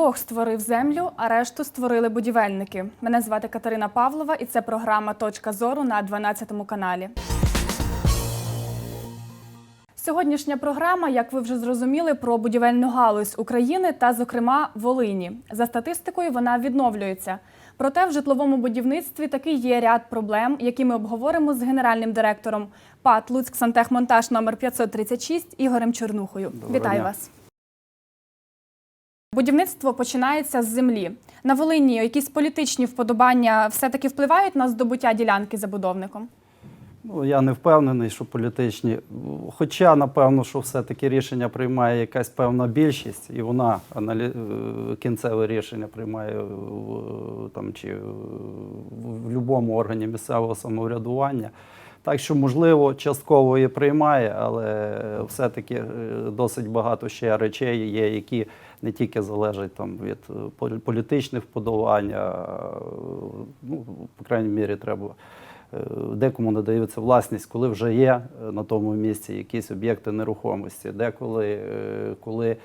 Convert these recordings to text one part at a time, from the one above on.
Бог створив землю, а решту створили будівельники. Мене звати Катерина Павлова, і це програма Точка зору на 12 каналі. Сьогоднішня програма, як ви вже зрозуміли, про будівельну галузь України та, зокрема, Волині. За статистикою, вона відновлюється. Проте в житловому будівництві таки є ряд проблем, які ми обговоримо з генеральним директором ПАТ Луцьк Сантехмонтаж номер 536 Ігорем Чорнухою. Доброго Вітаю дня. вас. Будівництво починається з землі. На Волині якісь політичні вподобання все-таки впливають на здобуття ділянки забудовником? Ну, я не впевнений, що політичні. Хоча, напевно, що все-таки рішення приймає якась певна більшість, і вона аналі... е, кінцеве рішення приймає там, чи в будь-якому органі місцевого самоврядування. Так що, можливо, частково і приймає, але все-таки е, досить багато ще речей є, які не тільки залежать там, від е, політичних вподобань, ну, по крайній мірі, треба Е, Декому надається власність, коли вже є е, на тому місці якісь об'єкти нерухомості, деколи коли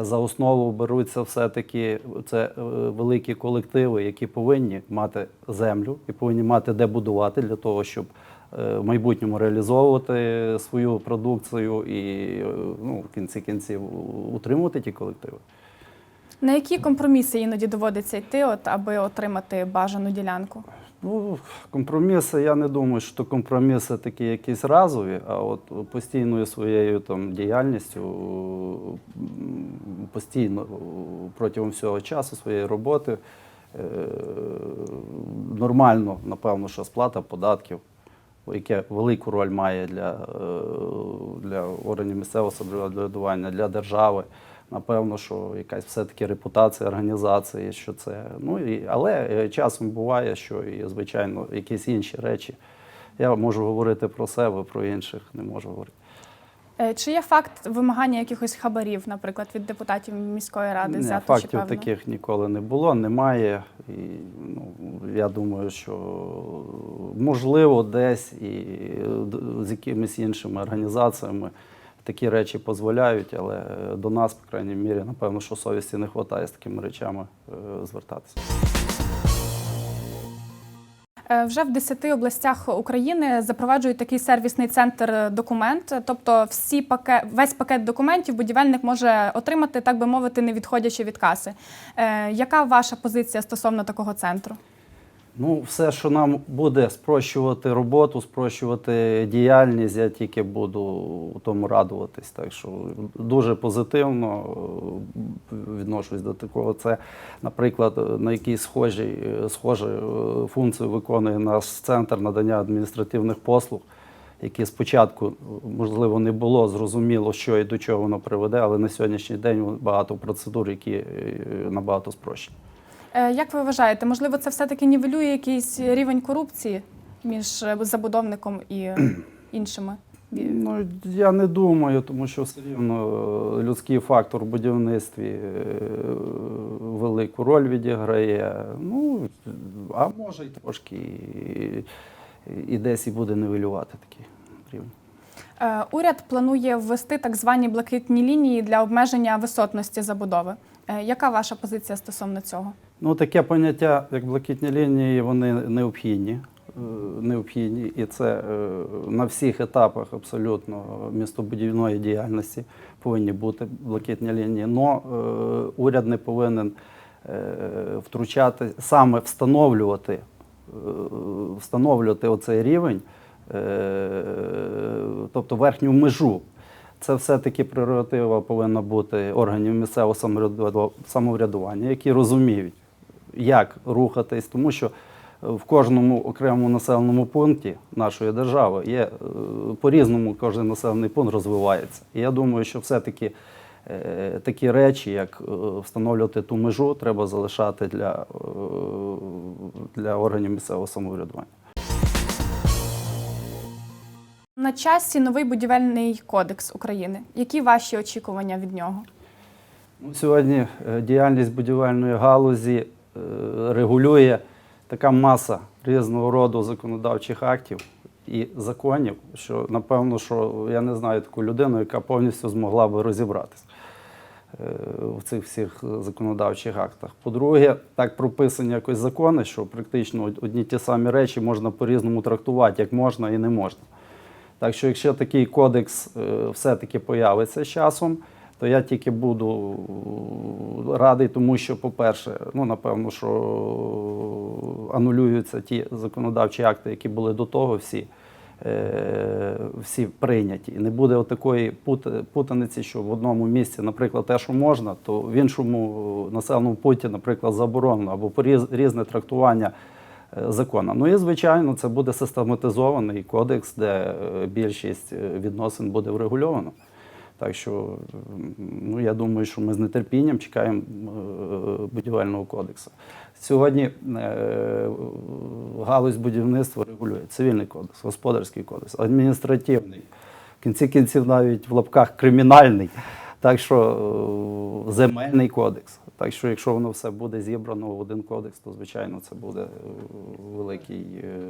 за основу беруться все-таки це великі колективи, які повинні мати землю і повинні мати де будувати для того, щоб в майбутньому реалізовувати свою продукцію і е, ну, в кінці кінців утримувати ті колективи. На які компроміси іноді доводиться йти, от, аби отримати бажану ділянку? Ну, компроміси, я не думаю, що компроміси такі якісь разові, а от постійною своєю там діяльністю, постійно е, протягом всього часу своєї роботи, е, нормально, напевно, що сплата податків, яке велику роль має для, е, для органів місцевого самоврядування, для держави. Напевно, що якась все-таки репутація організації, що це. Ну і але е, часом буває, що і звичайно якісь інші речі. Я можу говорити про себе, про інших не можу говорити. Е, Чи є факт вимагання якихось хабарів, наприклад, від депутатів міської ради Ні, взяти чи фактів певно? таких ніколи не було, немає. І ну, я думаю, що можливо десь і з якимись іншими організаціями такі речі дозволяють, але до нас, по крайній мірі, напевно, що совісті не вистачає з такими речами е, звертатися. Е, Вже в 10 областях України запроваджують такий сервісний центр документ. Тобто, всі пакет, весь пакет документів будівельник може отримати, так би мовити, не відходячи від каси. Е, Яка ваша позиція стосовно такого центру? Ну, все, що нам буде спрощувати роботу, спрощувати діяльність, я тільки буду у тому радуватись. Так що дуже позитивно е, відношусь до такого. Це, наприклад, на якій схожій, е, схожу е, функцію виконує наш центр надання адміністративних послуг, які спочатку, можливо, не було зрозуміло, що і до чого воно приведе, але на сьогоднішній день багато процедур, які набагато спрощені. Е, Як ви вважаєте, можливо, це все-таки нівелює якийсь рівень корупції між е, забудовником і іншими? Ну, я не думаю, тому що все рівно е, людський фактор в будівництві велику роль відіграє. Ну, а може й трошки і, і десь і буде нивелювати такий рівень. Е, Уряд планує ввести так звані блакитні лінії для обмеження висотності забудови. Яка ваша позиція стосовно цього? Ну, таке поняття, як блакитні лінії, вони необхідні. е, Необхідні, і це е, на всіх етапах абсолютно містобудівної діяльності повинні бути блакитні лінії. Но е, уряд не повинен втручати, саме встановлювати, встановлювати оцей рівень, тобто верхню межу. Це все-таки прерогатива повинна бути органів місцевого самовряду- самоврядування, які розуміють, як рухатись, тому що в кожному окремому населеному пункті нашої держави є е, по-різному кожен населений пункт розвивається. І я думаю, що все-таки е, такі речі, як е, встановлювати ту межу, треба залишати для, е, для органів місцевого самоврядування. На часі новий будівельний кодекс України. Які ваші очікування від нього? Ну, Сьогодні е, діяльність будівельної галузі е, регулює така маса різного роду законодавчих актів і законів, що напевно, що я не знаю таку людину, яка повністю змогла би розібратися. е, в цих всіх законодавчих актах. По-друге, так прописані якось закони, що практично одні ті самі речі можна по-різному трактувати, як можна і не можна. Так що, якщо такий кодекс е, все-таки появиться з часом, то я тільки буду радий, тому що, по-перше, ну напевно, що анулюються ті законодавчі акти, які були до того, всі, е, всі прийняті. І не буде отакої пут- путаниці, що в одному місці, наприклад, те, що можна, то в іншому населеному пункті, наприклад, заборонено або поріз- різне трактування е, закону. Ну і звичайно, це буде систематизований кодекс, де е, більшість відносин буде врегульовано. Так що, ну я думаю, що ми з нетерпінням чекаємо е, будівельного кодексу. Сьогодні е, галузь будівництва регулює цивільний кодекс, господарський кодекс, адміністративний, в кінці кінців навіть в лапках кримінальний, так що е, земельний кодекс. Так що, якщо воно все буде зібрано в один кодекс, то звичайно це буде е, великий, е,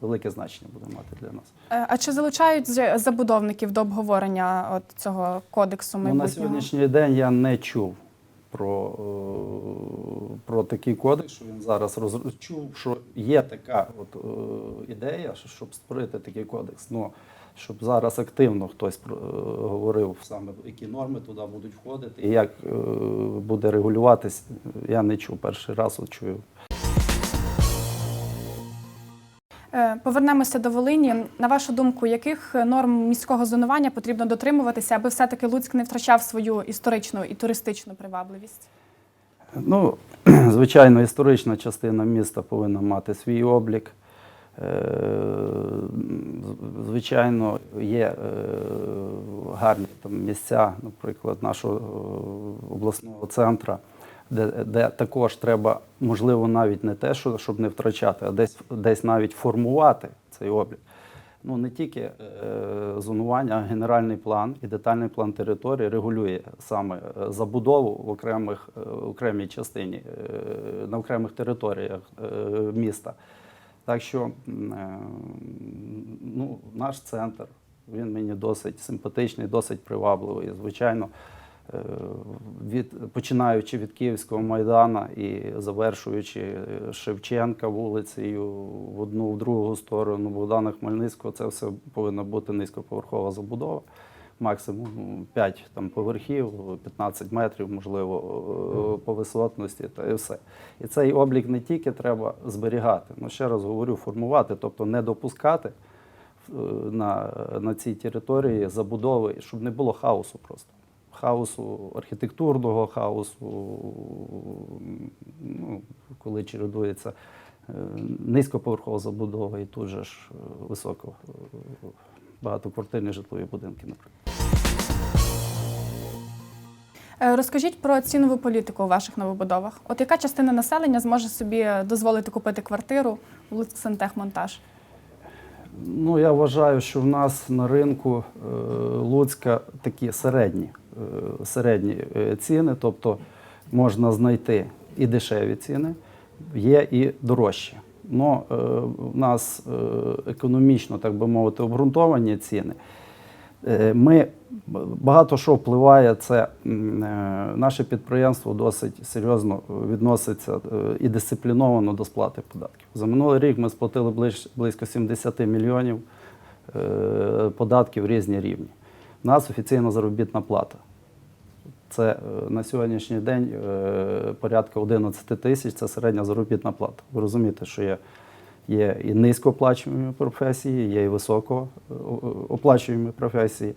велике значення буде мати для нас. Е, А чи залучають забудовників до обговорення от цього кодексу Ну, на сьогоднішній день я не чув про, про такий кодекс, що він зараз роз... чув, що є така от, е, ідея, щоб створити такий кодекс. Ну, щоб зараз активно хтось е, говорив саме, які норми туди будуть входити і як е, буде регулюватись, я не чув. Перший раз от чую. Е, Повернемося до Волині. На вашу думку, яких норм міського зонування потрібно дотримуватися, аби все-таки Луцьк не втрачав свою історичну і туристичну привабливість? Ну, звичайно, історична частина міста повинна мати свій облік. Е, Звичайно, є е, гарні там місця, наприклад, нашого е, обласного центру, де, де також треба, можливо, навіть не те, що, щоб не втрачати, а десь, десь навіть формувати цей облік. Ну, не тільки е, зонування, а генеральний план і детальний план території регулює саме забудову в окремих, окремій частині, на окремих територіях міста. Так що е, ну, наш центр, він мені досить симпатичний, досить привабливий. Звичайно, е, від, починаючи від Київського майдана і завершуючи е, Шевченка вулицею в одну, в другу сторону Богдана Хмельницького, це все повинна бути низькоповерхова забудова. Максимум 5 там, поверхів, 15 метрів, можливо, е, по висотності та і все. І цей облік не тільки треба зберігати, ну ще раз говорю, формувати, тобто не допускати е, на, на цій території забудови, щоб не було хаосу просто. Хаосу, архітектурного хаосу, ну, коли чередується е, низькоповерхова забудова і тут же ж високо багатоквартирні житлові будинки, наприклад. Е, Розкажіть про цінову політику у ваших новобудовах. От яка частина населення зможе собі дозволити купити квартиру в Сантехмонтаж? Ну, я вважаю, що в нас на ринку е, Луцька такі середні, е, середні ціни, тобто можна знайти і дешеві ціни, є і дорожчі. Но е, в нас е, економічно, так би мовити, обґрунтовані ціни. Е, Ми багато що впливає. Це наше підприємство досить серйозно відноситься і дисципліновано до сплати податків. За минулий рік ми сплатили близько 70 мільйонів податків різні рівні. У нас офіційна заробітна плата. Це е, на сьогоднішній день е, порядка 11 тисяч це середня заробітна плата. Ви розумієте, що є, є і низькооплачуємі професії, є і високо е, професії.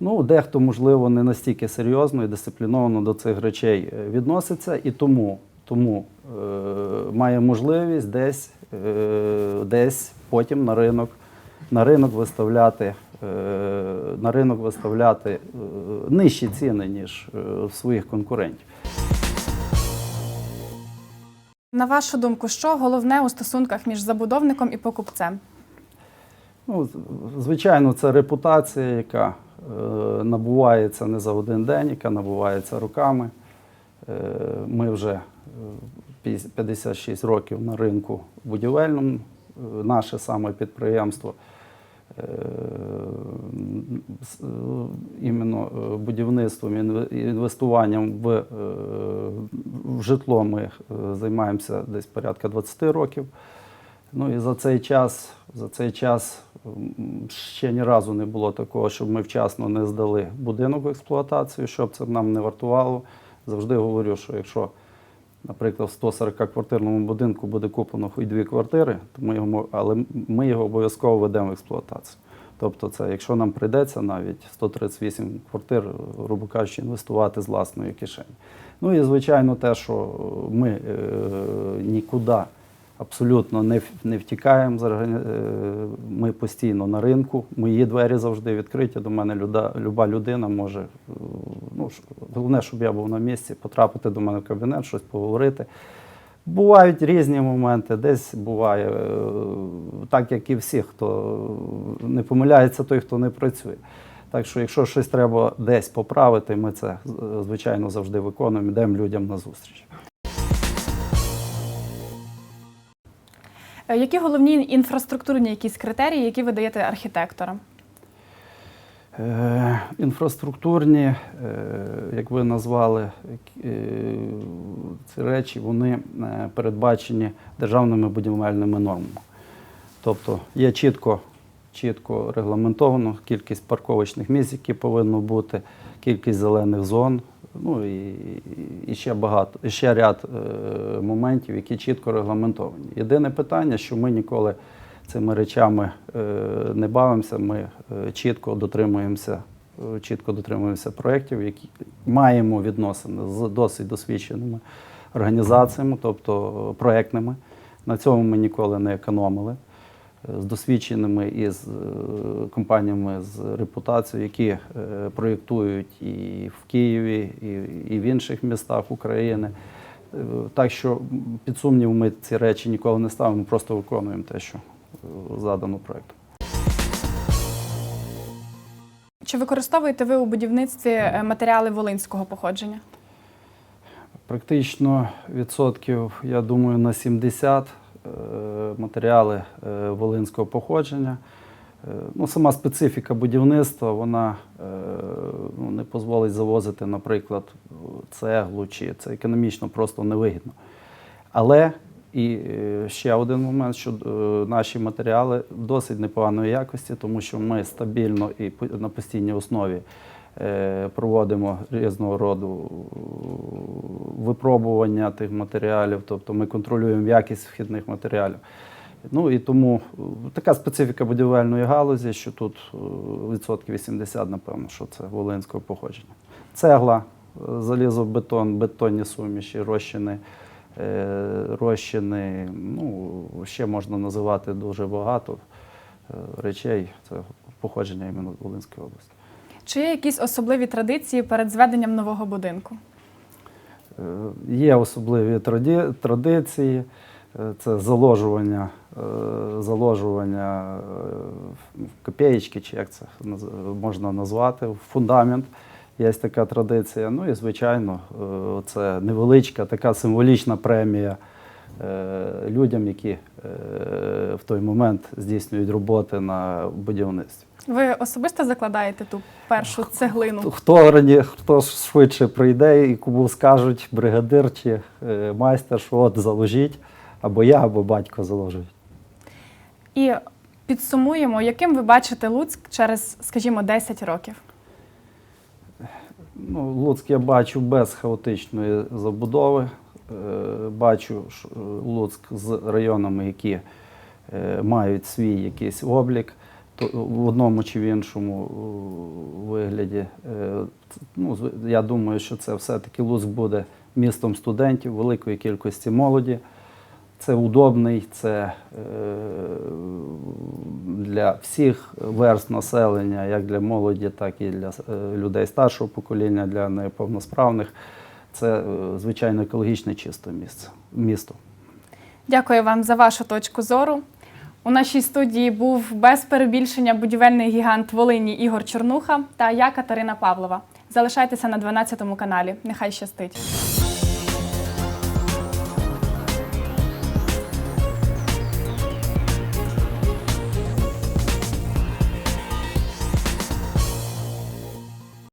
Ну, дехто, можливо, не настільки серйозно і дисципліновано до цих речей відноситься, і тому, тому е, має можливість десь, е, десь потім на ринок, на ринок виставляти, на ринок виставляти е, нижчі ціни, ніж е, в своїх конкурентів. На вашу думку, що головне у стосунках між забудовником і покупцем? Ну, звичайно, це репутація, яка е, набувається не за один день, яка набувається роками. Е, ми вже е, 56 років на ринку будівельному, е, наше саме підприємство. Е, е, іменно е, будівництвом, інве- інвестуванням в, е, в житло ми е, займаємося десь порядка 20 років. Ну і за цей час, за цей час ще ні разу не було такого, щоб ми вчасно не здали будинок в експлуатацію, щоб це нам не вартувало. Завжди говорю, що якщо, наприклад, в 140-квартирному будинку буде куплено хоч дві квартири, то ми його, але ми його обов'язково ведемо в експлуатацію. Тобто, це якщо нам прийдеться навіть 138 квартир, грубо кажучи, інвестувати з власної кишені. Ну і звичайно, те, що ми е, нікуди абсолютно не, не втікаємо. е, Ми постійно на ринку. Мої двері завжди відкриті. До мене люда, люба людина може. Головне, щоб я був на місці, потрапити до мене в кабінет, щось поговорити. Бувають різні моменти, десь буває, е, так як і всі, хто не помиляється, той, хто не працює. Так що, якщо щось треба десь поправити, ми це звичайно завжди виконуємо, йдемо людям на зустріч. Е, Які головні інфраструктурні якісь критерії, які ви даєте архітекторам? Е, Інфраструктурні, е, як ви назвали, е, ці речі, вони передбачені державними будівельними нормами. Тобто є чітко, чітко регламентовано кількість парковочних місць, які повинно бути, кількість зелених зон, ну і, і ще багато, і ще ряд моментів, які чітко регламентовані. Єдине питання, що ми ніколи цими речами е, не бавимося, ми е, чітко дотримуємося, е, чітко дотримуємося проєктів, які маємо відносини з досить досвідченими організаціями, тобто проєктними. На цьому ми ніколи не економили. З досвідченими і з компаніями з репутацією, які проєктують і в Києві, і, в інших містах України. Так що під сумнів ми ці речі ніколи не ставимо, просто виконуємо те, що задано проєктом. Чи використовуєте ви у будівництві е, матеріали волинського походження? Практично відсотків, я думаю, на 70 е, матеріали е, волинського походження. Ну, сама специфіка будівництва вона ну, не дозволить завозити, наприклад, цеглу, чи це економічно просто невигідно. Але і е, ще один момент, що е, наші матеріали досить непоганої якості, тому що ми стабільно і на постійній основі е, проводимо різного роду випробування тих матеріалів, тобто ми контролюємо якість вхідних матеріалів. Ну і тому така специфіка будівельної галузі, що тут відсотків 80, напевно, що це волинського походження. Цегла, залізобетон, бетонні суміші, розчини, розчини, ну, ще можна називати дуже багато е, речей. Це походження іменно Волинської області. Чи є якісь особливі традиції перед зведенням нового будинку? Е, Є особливі традиції, Е, це заложування, е, заложування е, в копеєчки, чи як це можна назвати, в фундамент. Є така традиція. Ну і, звичайно, е, це невеличка така символічна премія е, людям, які е, в той момент здійснюють роботи на будівництві. Ви особисто закладаєте ту першу цеглину? Хто рані, хто швидше прийде і кому скажуть бригадир чи майстер, що от заложіть, або я, або батько заложить. І підсумуємо, яким ви бачите Луцьк через, скажімо, 10 років? Ну, Луцьк я бачу без хаотичної забудови. Е, Бачу е, Луцьк з районами, які е, мають свій якийсь облік, в одному чи в іншому вигляді. Ну, я думаю, що це все-таки Луцьк буде містом студентів, великої кількості молоді. Це удобний, це е, для всіх верст населення, як для молоді, так і для е, людей старшого покоління, для неповносправних. Це е, звичайно екологічне чисте місце, місто. Дякую вам за вашу точку зору. У нашій студії був без перебільшення будівельний гігант Волині Ігор Чорнуха та я Катерина Павлова. Залишайтеся на 12 каналі. Нехай щастить.